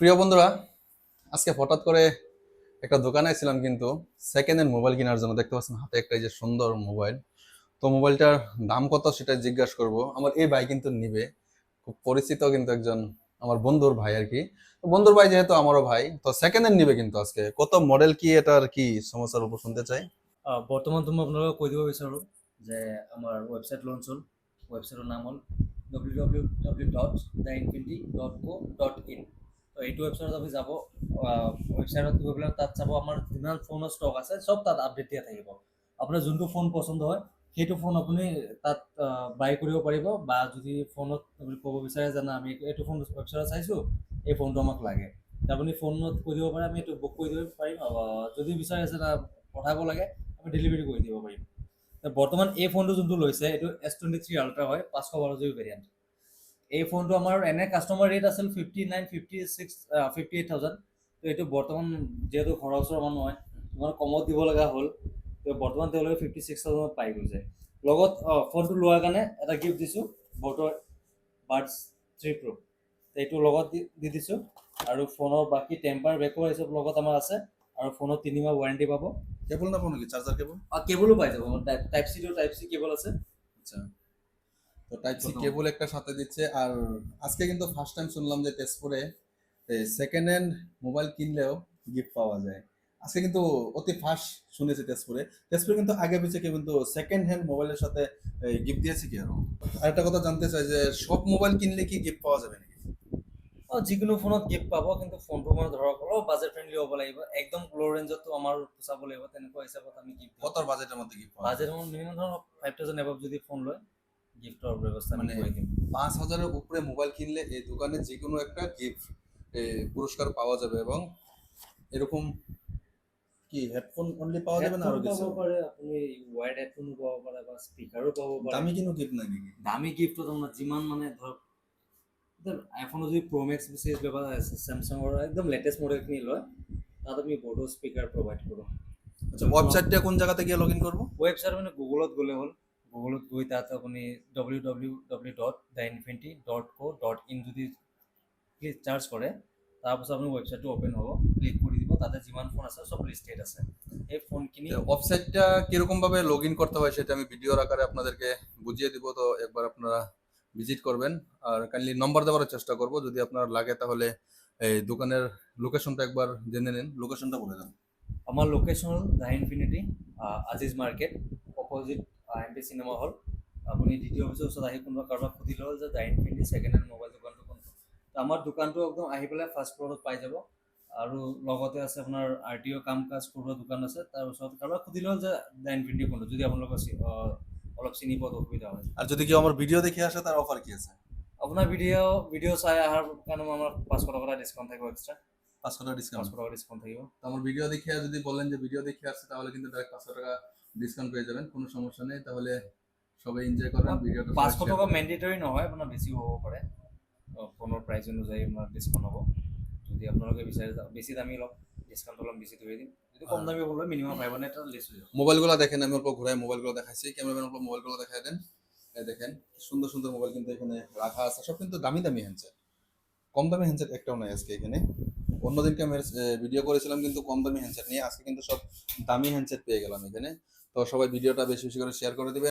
প্রিয় বন্ধুরা, আজকে হঠাৎ করে একটা দোকানে ছিলাম কিন্তু সেকেন্ড হ্যান্ড মোবাইল কেনার জন্য দেখতে পাচ্ছেন হাতে একটা যে সুন্দর মোবাইল তো মোবাইলটার দাম কত সেটা জিজ্ঞাসা করব। আমার এই ভাই কিন্তু নিবে। খুব পরিচিত কিন্তু একজন আমার বন্ধুর ভাই আর কি। বন্ধুর ভাই যেহেতু আমারও ভাই, তো সেকেন্ড হ্যান্ড নিবে কিন্তু আজকে। কত মডেল কি এটার কি সমস্যার উপর শুনতে চাই? বৰ্তমান মই আপোনালোকক কৈ দিব বিচাৰোঁ যে আমাৰ ৱেবছাইট লঞ্চ হ'ল। ৱেবছাইটৰ নাম হ'ল W W W dot the infinity dot co' dot in এইটো ৱেবছাইটত আপুনি যাব ৱেবছাইটত গৈ পেলাই তাত চাব আমাৰ যিমান ফোনৰ ষ্টক আছে, চব তাত আপডেট দিয়া থাকিব। আপোনাৰ যোনটো ফোন পচন্দ হয়, সেইটো ফোন আপুনি তাত বাই কৰিব পাৰিব বা যদি ফোনত আপুনি ক'ব বিচাৰে যে আমি এইটো ফোন ৱেবছাইটত চাইছোঁ, এই ফোনটো আমাক লাগে। আপুনি ফোনত কৈ দিব পাৰে, আমি এইটো বুক কৰি দিব পাৰিম যদি বিচাৰে যে না, পঠাব লাগে, আমি ডেলিভাৰী কৰি দিব পাৰিম। বৰ্তমান এই ফোনটো যোনটো লৈছে, এইটো এছ টুৱেণ্টি থ্ৰী আল্ট্ৰা হয়, পাঁচশো বাৰ জি বি ভেৰিয়েণ্ট এই ফোনটো আমাৰ এনে কাষ্টমাৰ ৰেট আছিল fifty nine fifty six fifty eight thousand তো এইটো বৰ্তমান যিহেতু ঘৰৰ ওচৰৰ মানুহ হয় ইমান কমত দিব লগা হ'ল। তো বৰ্তমান তেওঁলোকে ফিফটি ছিক্স থাউজেণ্ডত পাই গৈছে। লগত ফোনটো লোৱাৰ কাৰণে এটা গিফ্ট দিছোঁ বটৰ বাৰ্ডছ থ্ৰী প্ৰ' এইটো লগত দি দিছোঁ। আৰু ফোনৰ বাকী টেম্পাৰ বেকো এই চব লগত আমাৰ আছে। আৰু ফোনত তিনিমাহ ৱাৰেণ্টি পাব। কেবল না নাকি? Charger cable? আর কেবলও পাই যাব। Type type C type C cable আছে। আচ্ছা। তো টাইপ সি কেবল একটা সাথে দিচ্ছে। আর আজকে কিন্তু ফার্স্ট টাইম শুনলাম যে তেজপুরে সেকেন্ড হ্যান্ড মোবাইল কিনলেও গিফট পাওয়া যায়। আজকে কিন্তু অতি ফার্স্ট শুনেছি তেজপুরে। তেজপুরে কিন্তু আগে পিছিয়ে কিন্তু সেকেন্ড হ্যান্ড মোবাইলের সাথে গিফট দিয়েছে কি আরও? আর একটা কথা জানতে চাই যে সব মোবাইল কিনলে কি গিফট পাওয়া যাবে নাকি? যিকোনো ফোনত গিফ্ট পাব কিন্তু ফোনটো মানে ধৰক অলপ বাজেট ফ্ৰেণ্ডলি হ'ব লাগিব। একদম ল' ৰেঞ্জতো আমাৰ পোচাব লাগিব তেনেকুৱা হিচাপত আমি গিফ্ট কত বাজেটের মধ্যে গিফট বাজেট মিনিমাম ধৰক ফাইভ থাউজেণ্ড এবাভ যদি ফোন লয়। গিফ্টৰ ব্যৱস্থা আমি মানে- পাঁচ হাজারের উপরে মোবাইল কিনলে এই দোকানে যে কোনো একটা গিফট পুরস্কার পাওয়া যাবে এবং এরকম কি হেডফোন অনলি পাওয়া যাবে না আরও কিছু? পাব পাৰে আপুনি ৱায়াৰ্ড হেডফোনো পাব পাৰে বা স্পীকাৰো পাব পাৰে দামি কিন্তু গিফট নাকি? দামী গিফ্টটো আপোনাৰ যিমান মানে ধৰক আইফোনৰ যদি প্ৰ' মেক্স চিৰিজ ব্যৱহাৰ আছে চেমচাঙৰ একদম লেটেষ্ট মডেলখিনি লয় তাত আমি বড়ো স্পীকাৰ প্ৰভাইড কৰোঁ আচ্ছা ওয়েবসাইটটা কোন জায়গাতে গিয়ে লগ ইন করব? ৱেবছাইট মানে গুগলত গ'লে হ'ল। গুগলত গৈ তাত আপুনি W W W dot the infinity dot co' dot in যদি ক্লিক চাৰ্জ কৰে তাৰপাছত আপুনি ৱেবছাইটটো অ'পেন হ'ব ক্লিক কৰি দিব তাতে যিমান ফোন আছে চব লিষ্টেড আছে। সেই ফোনখিনি ওয়েবসাইটটা কীরকম ভাবে লগ ইন করতে হয় সেটা আমি ভিডিওর আকারে আপনাদেরকে বুঝিয়ে দিব তো একবার আপনারা ভিজিট করবেন। আর কাইন্ডলি নম্বর দেওয়ার চেষ্টা করব যদি আপনার লাগে তাহলে এই দোকানের লোকেশনটা একবার জেনে নিন। লোকেশনটা বলে দেন। আমাৰ লোকেশ্যন হ'ল the infinity Aziz market opposite M P cinema hall আপুনি দ্বিতীয় অফিচৰ ওচৰত আহি কোনোবা কাৰোবাক সুধিলে হ'ল যে the infinity second hand mobile দোকানটো কোনটো? তো আমাৰ দোকানটো একদম আহি পেলাই ফাৰ্ষ্ট ফ্ল'ৰত পাই যাব। আৰু লগতে আছে আপোনাৰ আৰ টি অ' কাম কাজ কৰোৱা দোকান আছে তাৰ ওচৰত কাৰোবাক সুধিলে হ'ল যে দ্য ইনফিনিটি কোনটো? যদি আপোনালোকৰ অলপ চিনি পোৱাত অসুবিধা হয়। আর যদি কেউ আমার ভিডিও দেখে আসে তার অফার কি আছে? আপোনাৰ ভিডিঅ' ভিডিঅ' চাই অহাৰ কাৰণে আমাৰ পাঁচশো টকা ডিছকাউণ্ট থাকিব এক্সট্ৰা পাঁচশো টাকা ডিসকাউন্ট পাঁচশো টকা ডিছকাউণ্ট থাকিব। তো আমার ভিডিও দেখে যদি বলেন যে ভিডিও দেখে আসছে তাহলে কিন্তু ডাইরেক্ট পাঁচশো টাকা ডিসকাউন্ট পেয়ে যাবেন কোনো সমস্যা নেই। তাহলে সবাই এনজয় করবেন ভিডিওটা সবাই পাঁচশো share টকা করবেন। মেণ্ডেটৰী নহয় আপোনাৰ বেছিও হ'ব পাৰে অ, ফোনৰ প্ৰাইচ অনুযায়ী আপোনাৰ ডিছকাউণ্ট হ'ব যদি আপোনালোকে বিচাৰে যা- বেছি দামী লওক ডিছকাউণ্ট অলপ বেছি ধৰি দিম যদি কম দামী হ'ব মিনিমাম ফাইভ হাণ্ড্ৰেড এটা লিষ্ট হৈ যাব। মোবাইলগুলো দেখেন আমি অল্প ঘুরাই মোবাইলগুলো দেখাইছি ক্যামেরাম্যান অল্প মোবাইলগুলো দেখাই দেন। এই দেখেন সুন্দর সুন্দর মোবাইল কিন্তু এখানে রাখা আছে সব কিন্তু দামি দামি হ্যান্ডসেট কম দামি হ্যান্ডসেট একটাও নাই আজকে এখানে। অন্যদিনকে আমি ভিডিও করেছিলাম কিন্তু কম দামি হ্যান্ডসেট নিয়ে আজকে কিন্তু সব দামি হ্যান্ডসেট পেয়ে গেলাম এখানে। তো সবাই ভিডিওটা বেশি বেশি করে শেয়ার করে দিবেন।